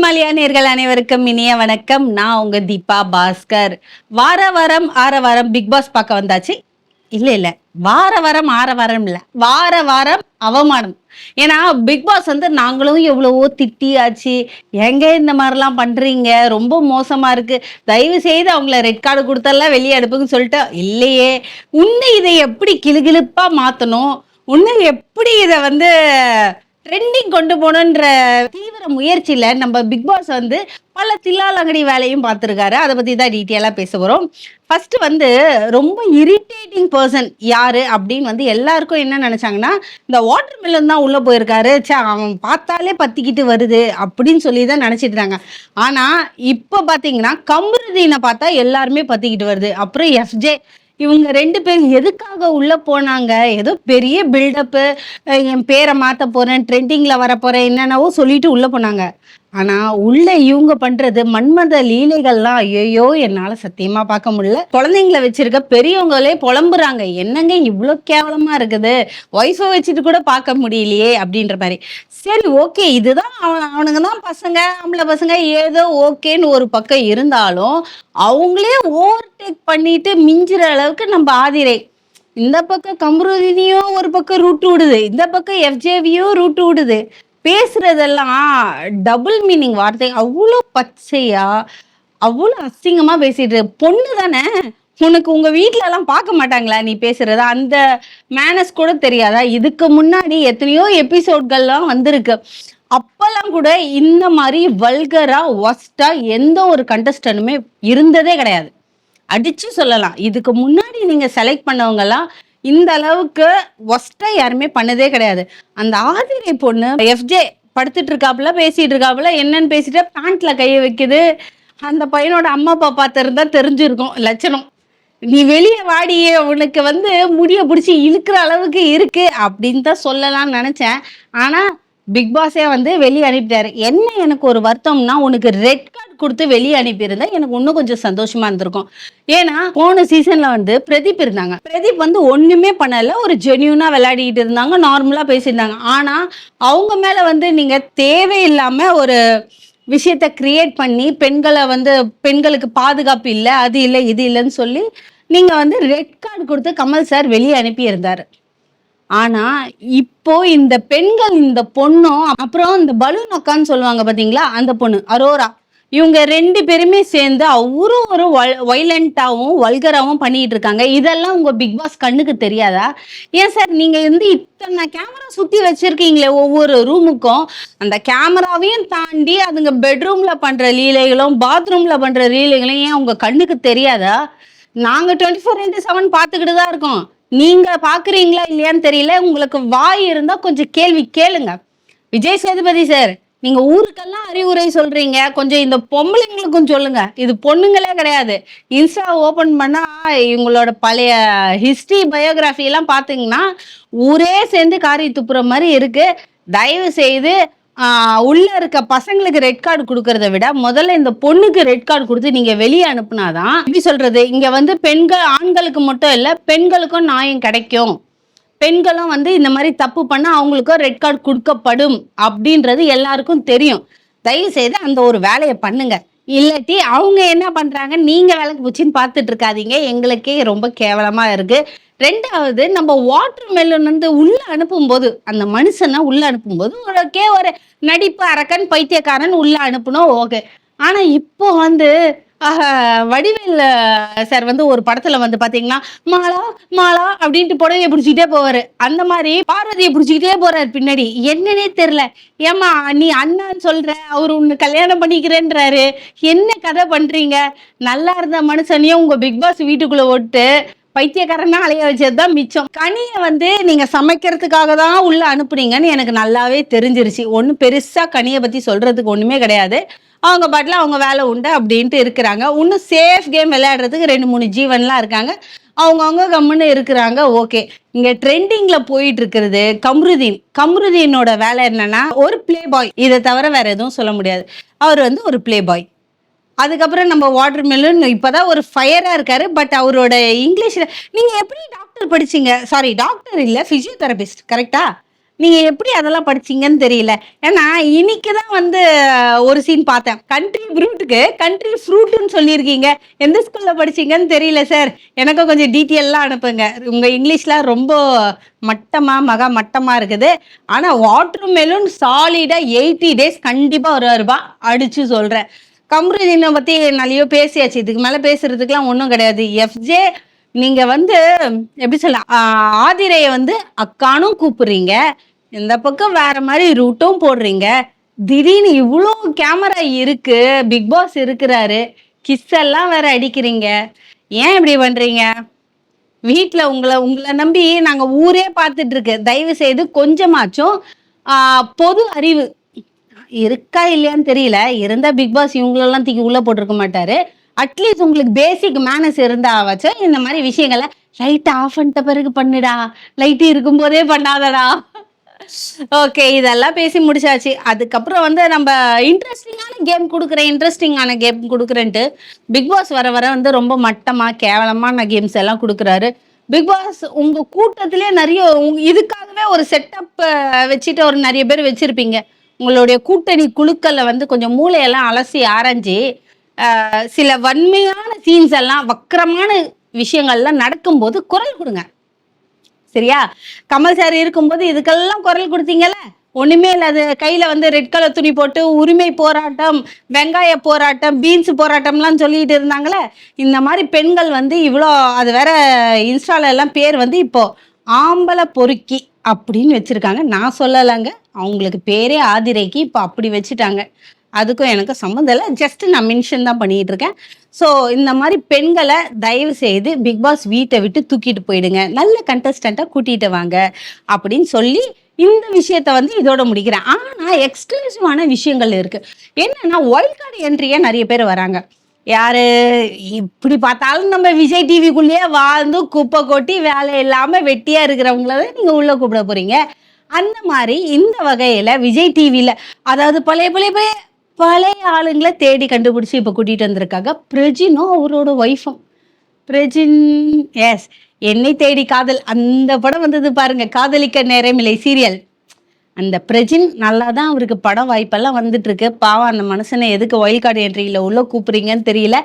மலையா நேர்கள் அனைவருக்கும் இனிய வணக்கம். நான் உங்க தீபா பாஸ்கர். வார வாரம் ஆற வாரம் பிக் பாஸ் பார்க்க வந்தாச்சு? இல்ல இல்ல. வார வாரம் ஆற வாரம் இல்ல. வார வாரம் அவமானம். ஏன்னா பிக் பாஸ் வந்து நாங்களும் எவ்வளவோ திட்டியாச்சு. எங்க இந்த மாதிரிலாம் பண்றீங்க? ரொம்ப மோசமா இருக்கு. தயவு செய்து அவங்கள ரெட் கார்டு கொடுத்தெல்லாம் வெளியே அனுப்புங்கன்னு சொல்லிட்டு இல்லையே. உன்னை இதை எப்படி கிளுகிளுப்பா மாத்தணும்? உன்னை எப்படி இதை வந்து ட்ரெண்டிங் கொண்டு போகணுன்ற தீவிர முயற்சியில் நம்ம பிக் பாஸ் வந்து பல தில்லாலங்கடி வேலையும் பார்த்துருக்காரு. அதை பற்றி தான் டீட்டெயிலாக பேச போகிறோம் ஃபஸ்ட்டு வந்து ரொம்ப இரிட்டேட்டிங் பர்சன் யார் அப்படின்னு வந்து எல்லாருக்கும் என்ன நினச்சாங்கன்னா இந்த வாட்டர் மில்லன் தான் உள்ளே போயிருக்காரு. ச்சே அவன் பார்த்தாலே பற்றிக்கிட்டு வருது அப்படின்னு சொல்லி தான் நினைச்சிட்டு ஆனால் இப்போ பார்த்தீங்கன்னா கம்ருதீனை பார்த்தா எல்லாருமே பற்றிக்கிட்டு வருது. அப்புறம் எஃப்ஜே இவங்க ரெண்டு பேரும் எதுக்காக உள்ள போனாங்க? ஏதோ பெரிய பில்டப்பு என் பேரை மாத்த போறேன் ட்ரெண்டிங்ல வர போறேன் என்னென்னவோ சொல்லிட்டு உள்ள போனாங்க. ஆனா உள்ள இவங்க பண்றது மன்மத லீலைகள்லாம் ஐயோ என்னால சத்தியமா பார்க்க முடியல. குழந்தைங்கள வச்சிருக்க பெரியவங்களே புலம்புறாங்க. என்னங்க இவ்வளோ கேவலமா இருக்குது? ஒய்ஃபை வச்சுட்டு கூட பார்க்க முடியலையே அப்படின்ற மாதிரி. சரி ஓகே இதுதான் அவன் அவனுங்க தான் பசங்க ஆம்பளை பசங்க ஏதோ ஓகேன்னு ஒரு பக்கம் இருந்தாலும் அவங்களே ஓவர்டேக் பண்ணிட்டு மிஞ்சுற அளவுக்கு நம்ம ஆதிரை. இந்த பக்கம் கம்ருதினியும் ஒரு பக்கம் ரூட்டு விடுது. இந்த பக்கம் எஃப்ஜேவியும் ரூட்டு விடுது. பேசுறதெல்லாம் டபுள் மீனிங் வார்த்தை. அவ்வளோ பச்சையா அவ்வளோ அசிங்கமா பேசிட்டு பொண்ணு தானே. உனக்கு உங்க வீட்ல எல்லாம் பார்க்க மாட்டாங்களா நீ பேசுறத? அந்த மேனஸ் கூட தெரியாதா? இதுக்கு முன்னாடி எத்தனையோ எபிசோட்கள்லாம் வந்திருக்கு. அப்பெல்லாம் கூட இந்த மாதிரி வல்கரா ஒஸ்டா எந்த ஒரு கண்டஸ்டனுமே இருந்ததே கிடையாது. அடிச்சு சொல்லலாம். இதுக்கு முன்னாடி நீங்க செலக்ட் பண்ணவங்க எல்லாம் இந்த அளவுக்கு ஒஸ்டா யாருமே பண்ணதே கிடையாது. அந்த ஆதிரை பொண்ணு எஃப்ஜே படுத்துட்டு இருக்காப்புல பேசிட்டு இருக்காப்புல என்னன்னு பேசிட்டு பேண்ட்ல கைய வைக்குது. அந்த பையனோட அம்மா அப்பா பார்த்திருந்தா தெரிஞ்சிருக்கும் லட்சணம். நீ வெளியே வாடியே உனக்கு வந்து முடிய பிடிச்சி இழுக்கிற அளவுக்கு இருக்கு அப்படின்னு தான் சொல்லலாம்னு நினைச்சேன். ஆனா பிக் பாஸே வந்து வெளியே அனுப்பிட்டாரு. என்ன எனக்கு ஒரு வருத்தம்னா உனக்கு ரெட் கார்டு கொடுத்து வெளியே அனுப்பியிருந்தா எனக்கு இன்னும் கொஞ்சம் சந்தோஷமா இருந்திருக்கும். ஏன்னா போன சீசன்ல வந்து பிரதீப் இருந்தாங்க. பிரதீப் வந்து ஒண்ணுமே பண்ணல. ஒரு ஜென்யூனா விளையாடிட்டு இருந்தாங்க. நார்மலா பேசியிருந்தாங்க. ஆனா அவங்க மேல வந்து நீங்க தேவையில்லாம ஒரு விஷயத்த கிரியேட் பண்ணி பெண்களை வந்து பெண்களுக்கு பாதுகாப்பு இல்லை அது இல்லை இது இல்லைன்னு சொல்லி நீங்க வந்து ரெட் கார்டு கொடுத்து கமல் சார் வெளியே அனுப்பியிருந்தாரு. ஆனா இப்போ இந்த பெண்கள் இந்த பொண்ணும் அப்புறம் இந்த பலூன் அக்கான்னு சொல்லுவாங்க பாத்தீங்களா? அந்த பொண்ணு அரோரா இவங்க ரெண்டு பேருமே சேர்ந்து அவரும் ஒரு வைலண்டாவும் வல்கராவும் பண்ணிட்டு இருக்காங்க. இதெல்லாம் உங்க பிக் பாஸ் கண்ணுக்கு தெரியாதா? ஏன் சார் நீங்க வந்து இத்தனை கேமரா சுத்தி வச்சிருக்கீங்களே ஒவ்வொரு ரூமுக்கும் அந்த கேமராவையும் தாண்டி அதுங்க பெட்ரூம்ல பண்ற லீலைகளும் பாத்ரூம்ல பண்ற லீலைகளும் ஏன் உங்க கண்ணுக்கு தெரியாதா? நாங்க டுவெண்ட்டி ஃபோர் இன்ட்டு செவன் பார்த்துக்கிட்டு தான் இருக்கோம். நீங்க பாக்குறீங்களா இல்லையான்னு தெரியல. உங்களுக்கு வாய் இருந்தா கொஞ்சம் கேள்வி கேளுங்க. விஜய் சேதுபதி சார் நீங்க ஊருக்கெல்லாம் அறிவுரை சொல்றீங்க. கொஞ்சம் இந்த பொம்பளைங்களுக்கும் சொல்லுங்க. இது பொண்ணுங்களே கிடையாது. இன்ஸ்டா ஓபன் பண்ணா இவங்களோட பழைய ஹிஸ்டரி பயோகிராஃபி எல்லாம் பாத்தீங்கன்னா ஊரே சேர்ந்து காரி துப்புற மாதிரி இருக்கு. தயவு செய்து உள்ள இருக்க பசங்களுக்கு ரெட் கார்டு கொடுக்கறத விட முதல்ல இந்த பொண்ணுக்கு ரெட் கார்டு கொடுத்து நீங்க வெளியே அனுப்புனாதான் எப்படி சொல்றது? இங்க வந்து பெண்கள் ஆண்களுக்கு மட்டும் இல்ல பெண்களுக்கும் நியாயம் கிடைக்கும். பெண்களும் வந்து இந்த மாதிரி தப்பு பண்ணா அவங்களுக்கும் ரெட் கார்டு கொடுக்கப்படும் அப்படின்றது எல்லாருக்கும் தெரியும். தயவு செய்து அந்த ஒரு வேலையை பண்ணுங்க. இல்லாட்டி அவங்க என்ன பண்றாங்க? நீங்க வேலைக்கு போச்சுன்னு பார்த்துட்டு இருக்காதீங்க. எங்களுக்கே ரொம்ப கேவலமா இருக்கு. ரெண்டாவது நம்ம வாட்டர் மெலன் வந்து உள்ள அனுப்பும்போது அந்த மனுஷனை உள்ள அனுப்பும்போது ஓகே ஒரு நடிப்பு அரக்கன் பைத்தியக்காரன் உள்ள அனுப்பணும் ஓகே ஆனா இப்போ வந்து வடிவேல் சார் வந்து ஒரு படத்துல வந்து பாத்தீங்கன்னா மாலா மாலா அப்படின்ட்டு புடவையை பிடிச்சிக்கிட்டே போவாரு. அந்த மாதிரி பார்வதியை பிடிச்சிக்கிட்டே போறாரு பின்னாடி. என்னன்னே தெரியல. ஏமா நீ அண்ணான்னு சொல்ற அவர் உன்னை கல்யாணம் பண்ணிக்கிறேன்றாரு. என்ன கதை பண்றீங்க? நல்லா இருந்த மனுஷனையும் உங்க பிக் பாஸ் வீட்டுக்குள்ள ஓட்டு பைத்தியக்காரனா அலைய வச்சது தான் மிச்சம். கனியை வந்து நீங்க சமைக்கிறதுக்காக தான் உள்ள அனுப்புனீங்கன்னு எனக்கு நல்லாவே தெரிஞ்சிருச்சு. ஒன்றும் பெருசா கனியை பத்தி சொல்றதுக்கு ஒண்ணுமே கிடையாது. அவங்க பாட்டில் அவங்க வேலை உண்டு அப்படின்ட்டு இருக்கிறாங்க. இன்னும் சேஃப் கேம் விளையாடுறதுக்கு ரெண்டு மூணு ஜீவன்லாம் இருக்காங்க. அவங்கவுங்க கம்முன்னு இருக்கிறாங்க. ஓகே. இங்கே ட்ரெண்டிங்கில் போயிட்டு இருக்கிறது கம்ருதீன். கம்ருதீனோட வேலை என்னன்னா ஒரு ப்ளே பாய் இதை தவிர வேற எதுவும் சொல்ல முடியாது. அவர் வந்து ஒரு ப்ளே பாய் அதுக்கப்புறம் நம்ம வாட்டர் மெலன் இப்போதான் ஒரு ஃபயராக இருக்காரு பட் அவரோட இங்கிலீஷில் நீங்கள் எப்படி டாக்டர் படிச்சீங்க? சாரி டாக்டர் இல்லை ஃபிசியோதெரபிஸ்ட் கரெக்டா நீங்கள் எப்படி அதெல்லாம் படிச்சீங்கன்னு தெரியல. ஏன்னா இன்னைக்கு தான் வந்து ஒரு சீன் பார்த்தேன். கண்ட்ரி ஃப்ரூட்டுக்கு கண்ட்ரி ஃப்ரூட்டுன்னு சொல்லியிருக்கீங்க. எந்த ஸ்கூலில் படிச்சீங்கன்னு தெரியல சார் எனக்கும் கொஞ்சம் டீட்டெயிலெலாம் அனுப்புங்க. உங்கள் இங்கிலீஷ்லாம் ரொம்ப மட்டமாக மகா மட்டமாக இருக்குது. ஆனால் வாட்டர் மெலூன் சாலிடாக எயிட்டி டேஸ் கண்டிப்பா வருவாருப்பா அடித்து சொல்கிறேன் கம்ருதீனை பத்தி நிறைய பேசியாச்சு. இதுக்கு மேல பேசுறதுக்குலாம் ஒன்றும் கிடையாது. எஃப்ஜே நீங்க வந்து எப்படி சொல்ல ஆதிரையை ஆதிரைய வந்து அக்கானும் கூப்பிடுறீங்க. இந்த பக்கம் வேற மாதிரி ரூட்டும் போடுறீங்க. திடீர்னு இவ்வளோ கேமரா இருக்கு. பிக் பாஸ் இருக்கிறாரு. கிஸ் எல்லாம் வேற அடிக்கிறீங்க. ஏன் இப்படி பண்றீங்க? வீட்டில் உங்களை உங்களை நம்பி நாங்கள் ஊரே பார்த்துட்டு இருக்கு. தயவு செய்து கொஞ்சமாச்சும் பொது அறிவு இருக்கா இல்லையான்னு தெரியல. இருந்தால் பிக் பாஸ் இவங்களெல்லாம் தூக்கி உள்ள போட்டிருக்க மாட்டாரு. அட்லீஸ்ட் உங்களுக்கு பேசிக் மேனஸ் இருந்தா இந்த மாதிரி விஷயங்களை லைட் ஆஃப் பண்ணிட்ட பிறகு பண்ணுடா. லைட் இருக்கும்போதே பண்ணாதடா. ஓகே இதெல்லாம் பேசி முடிச்சாச்சு. அதுக்கப்புறம் வந்து நம்ம இன்ட்ரெஸ்டிங்கான கேம் கொடுக்குறேன் இன்ட்ரெஸ்டிங்கான கேம் கொடுக்குறேன்ட்டு பிக் பாஸ் வர வர வந்து ரொம்ப மட்டமா கேவலமான கேம்ஸ் எல்லாம் கொடுக்குறாரு. பிக் பாஸ் உங்க கூட்டத்திலே நிறைய இதுக்காகவே ஒரு செட்டப் வச்சுட்டு ஒரு நிறைய பேர் வச்சிருப்பீங்க. உங்களுடைய கூட்டணி குழுக்களில் வந்து கொஞ்சம் மூளையெல்லாம் அலசி ஆராய்ஞ்சு சில வன்மையான சீன்ஸ் எல்லாம் வக்கரமான விஷயங்கள்லாம் நடக்கும்போது குரல் கொடுங்க. சரியா? கமல் சார் இருக்கும்போது இதுக்கெல்லாம் குரல் கொடுத்தீங்கல்ல? ஒண்ணுமே இல்லாத கையில வந்து ரெட் கலர் துணி போட்டு உரிமை போராட்டம் வெங்காய போராட்டம் பீன்ஸ் போராட்டம்லாம் சொல்லிட்டு இருந்தாங்களே இந்த மாதிரி பெண்கள் வந்து இவ்வளோ அது வேற இன்ஸ்டால எல்லாம் பேர் வந்து இப்போ ஆம்பளை பொறுக்கி அப்படின்னு வச்சுருக்காங்க. நான் சொல்லலைங்க. அவங்களுக்கு பேரே ஆதிரைக்கு இப்போ அப்படி வச்சுட்டாங்க. அதுக்கும் எனக்கு சம்மந்தம் இல்லை. ஜஸ்ட் நான் மென்ஷன் தான் பண்ணிட்டு இருக்கேன். ஸோ இந்த மாதிரி பெண்களை தயவு செய்து பிக் பாஸ் வீட்டை விட்டு தூக்கிட்டு போயிடுங்க. நல்ல கண்டஸ்டண்ட்டாக கூட்டிகிட்டு வாங்க அப்படின்னு சொல்லி இந்த விஷயத்த வந்து இதோட முடிக்கிறேன். ஆனால் எக்ஸ்க்ளூசிவான விஷயங்கள் இருக்குது என்னென்னா ஒயில்ட் கார்டு என்ட்ரியே நிறைய பேர் வராங்க. யாரு? இப்படி பார்த்தாலும் நம்ம விஜய் டிவிக்குள்ளேயே வாழ்ந்து குப்பை கொட்டி வேலை இல்லாமல் வெட்டியா இருக்கிறவங்கள தான் நீங்க உள்ள கூப்பிட போறீங்க. அந்த மாதிரி இந்த வகையில விஜய் டிவியில் அதாவது பழைய பழைய பழைய பழைய ஆளுங்களை தேடி கண்டுபிடிச்சி இப்போ கூட்டிட்டு வந்திருக்காங்க. பிரஜினும் அவரோட ஒய்ஃபும் பிரஜின் எஸ் என்னை தேடி காதல். அந்த படம் வந்தது பாருங்க. காதலிக்க நேரமில்லை சீரியல் அந்த பிரஜின் நல்லா தான் அவருக்கு படம் வாய்ப்பெல்லாம் வந்துட்டு இருக்கு பாவம் அந்த மனுஷனை எதுக்கு ஒயில் கார்டு என்ட்ரியில் உள்ள கூப்பிடுறீங்கன்னு தெரியல.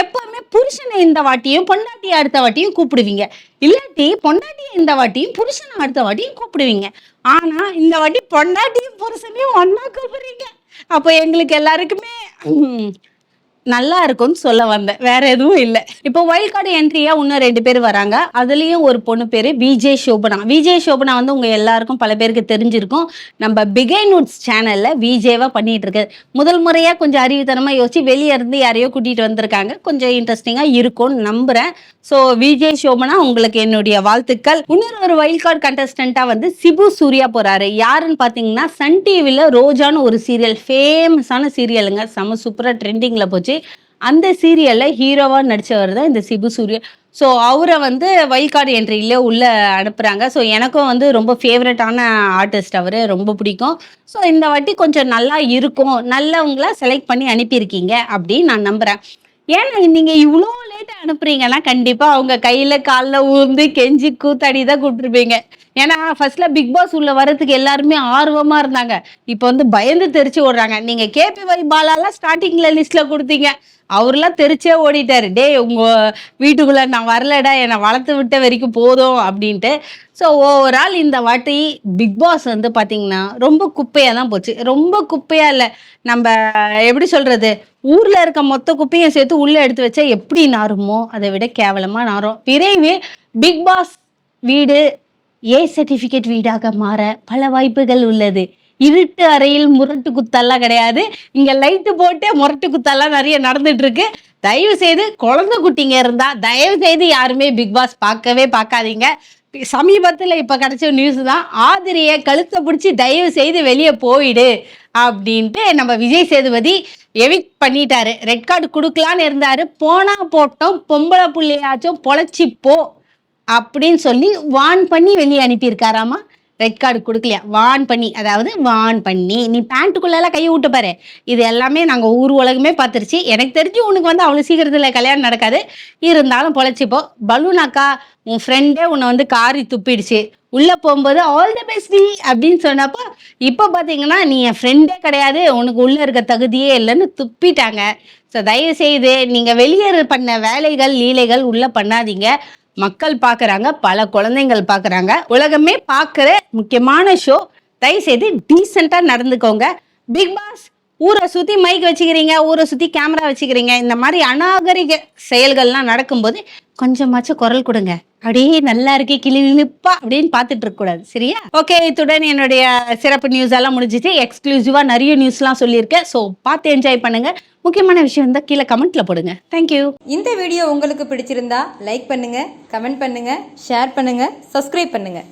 எப்பவுமே புருஷனை இந்த வாட்டியும் பொண்டாட்டியை அடுத்த வாட்டியும் கூப்பிடுவீங்க. இல்லாட்டி பொண்டாட்டியை இந்த வாட்டியும் புருஷனை அடுத்த வாட்டியும் கூப்பிடுவீங்க. ஆனா இந்த வாட்டி பொண்டாட்டியும் புருஷனையும் ஒன்னா கூப்பிடுறீங்க. அப்போ எங்களுக்கு எல்லாருக்குமே நல்லா இருக்கும்னு சொல்ல வந்தேன். வேற எதுவும் இல்லை. இப்போ வைல்ட் கார்டு என்ட்ரியா இன்னும் ரெண்டு பேர் வராங்க. அதுலயும் ஒரு பொண்ணு பேரு விஜய் சோபனா விஜய் சோபனா வந்து உங்க எல்லாருக்கும் பல பேருக்கு தெரிஞ்சிருக்கும். நம்ம பிகை நூட்ஸ் சேனல்ல விஜேவா பண்ணிட்டு இருக்கு. முதல் முறையா கொஞ்சம் அறிவுத்தனமா யோசிச்சு வெளியே இருந்து யாரையோ கூட்டிட்டு வந்திருக்காங்க. கொஞ்சம் இன்ட்ரெஸ்டிங்கா இருக்கும்னு நம்புறேன். ஸோ விஜய் சோபனா உங்களுக்கு என்னுடைய வாழ்த்துக்கள். இன்னொரு ஒரு வைல்ட் கார்டு கண்டஸ்டண்டா வந்து சிபு சூர்யா போறாரு. யாருன்னு பாத்தீங்கன்னா சன் டிவில ரோஜான்னு ஒரு சீரியல் ஃபேமஸான சீரியலுங்க செம சூப்பரா ட்ரெண்டிங்ல போச்சு. அந்த சீரியல்ல ஹீரோவா நடிச்சவர் தான் இந்த சிபு சூர்யா. ஸோ அவரை வந்து வைல்ட் கார்டு என்ட்ரியில உள்ள அனுப்புறாங்க. ஸோ எனக்கும் வந்து ரொம்ப ஃபேவரட்டான ஆர்டிஸ்ட் அவர் ரொம்ப பிடிக்கும். ஸோ இந்த வாட்டி கொஞ்சம் நல்லா இருக்கும். நல்லவங்கள செலக்ட் பண்ணி அனுப்பியிருக்கீங்க அப்படின்னு நான் நம்புறேன். ஏன்னா நீங்க இவ்வளோ லேட்டா அனுப்புறீங்கன்னா கண்டிப்பா அவங்க கையில காலில் ஊர்ந்து கெஞ்சி கூத்தாடி தான் கூப்பிட்டுருப்பீங்க. ஏன்னா ஃபர்ஸ்ட்ல பிக் பாஸ் உள்ள வர்றதுக்கு எல்லாருமே ஆர்வமா இருந்தாங்க. இப்போ வந்து பயந்து தெரிச்சு ஓடுறாங்க. நீங்க கேபி வை பாலாலாம் ஸ்டார்டிங்ல லிஸ்ட்ல கொடுத்தீங்க. அவர்லாம் தெரிச்சே ஓடிட்டாரு. டேய் உங்க வீட்டுக்குள்ள நான் வரலடா. என்னை வளர்த்து விட்ட வரைக்கும் போதும் அப்படின்ட்டு. ஸோ ஓவரால் இந்த வாட்டி பிக் பாஸ் வந்து பார்த்தீங்கன்னா ரொம்ப குப்பையாக தான் போச்சு. ரொம்ப குப்பையாக இல்லை. நம்ம எப்படி சொல்கிறது ஊரில் இருக்க மொத்த குப்பையும் சேர்த்து உள்ளே எடுத்து வச்சா எப்படி நாருமோ? அதை விட கேவலமாக நாரும். விரைவில் பிக் பாஸ் வீடு ஏ சர்டிஃபிகேட் வீடாக மாற பல வாய்ப்புகள் உள்ளது. இருட்டு அறையில் முரட்டு குத்தெல்லாம் கிடையாது. இங்கே லைட்டு போட்டு முரட்டு குத்தெல்லாம் நிறைய நடந்துட்டு இருக்கு தயவு செய்து குழந்தை குட்டிங்க இருந்தால் தயவு செய்து யாருமே பிக் பாஸ் பார்க்கவே பார்க்காதீங்க. சமீபத்தில் இப்போ கிடச்ச நியூஸ் தான் ஆதிரியை கழுத்தை பிடிச்சி தயவு செய்து வெளியே போயிடு அப்படின்ட்டு நம்ம விஜய் சேதுபதி எவிக் பண்ணிட்டாரு. ரெட் கார்டு கொடுக்கலான்னு இருந்தாரு. போனா போட்டோம் பொம்பளை புள்ளையாச்சும் பொழைச்சி போ அப்படின்னு சொல்லி வான் பண்ணி வெளியே அனுப்பியிருக்காராமா? ரெட் கார்டு கொடுக்கலையா? வான் பண்ணி அதாவது வான் பண்ணி. நீ பேண்ட்டுக்குள்ளெல்லாம் கையை விட்டு பாரு. இது எல்லாமே நாங்கள் ஊர் உலகமே பார்த்துருச்சு. எனக்கு தெரிஞ்சு உனக்கு வந்து அவ்வளோ சீக்கிரத்தில் கல்யாணம் நடக்காது. இருந்தாலும் பொழைச்சிப்போ பலூனாக்கா உன் ஃப்ரெண்டே உன்னை வந்து காரி துப்பிடுச்சு. உள்ளே போகும்போது ஆல் தி பெஸ்ட் அப்படின்னு சொன்னப்போ இப்போ பார்த்தீங்கன்னா நீ என் ஃப்ரெண்டே கிடையாது. உனக்கு உள்ளே இருக்க தகுதியே இல்லைன்னு துப்பிட்டாங்க. ஸோ தயவுசெய்து நீங்கள் வெளியே பண்ண வேலைகள் லீலைகள் உள்ளே பண்ணாதீங்க. மக்கள் பார்க்குறாங்க பல குழந்தைங்கள் பார்க்குறாங்க உலகமே பார்க்குற முக்கியமான ஷோ தயவு செய்து டீசெண்டாக நடந்துக்கோங்க. பிக் பாஸ் ஊரை சுற்றி மைக் வச்சுக்கிறீங்க ஊரை சுற்றி கேமரா வச்சுக்கிறீங்க. இந்த மாதிரி அநாகரிக செயல்கள்லாம் நடக்கும்போது கொஞ்சமாச்சும் குரல் கொடுங்க. அப்படியே நல்லா இருக்கே கிளிப்பா அப்படின்னு பார்த்துட்டு இருக்கக்கூடாது சரியா? ஓகே இத்துடன் என்னுடைய சிறப்பு நியூஸ் எல்லாம் முடிஞ்சிச்சு. எக்ஸ்க்ளூசிவாக நிறைய நியூஸ்லாம் சொல்லியிருக்கேன். ஸோ பார்த்து என்ஜாய் பண்ணுங்க. முக்கியமான விஷயம் இருந்தால் கீழே கமெண்ட்ல போடுங்க. தேங்க்யூ இந்த வீடியோ உங்களுக்கு பிடிச்சிருந்தா லைக் பண்ணுங்க கமெண்ட் பண்ணுங்க ஷேர் பண்ணுங்க சப்ஸ்கிரைப் பண்ணுங்க.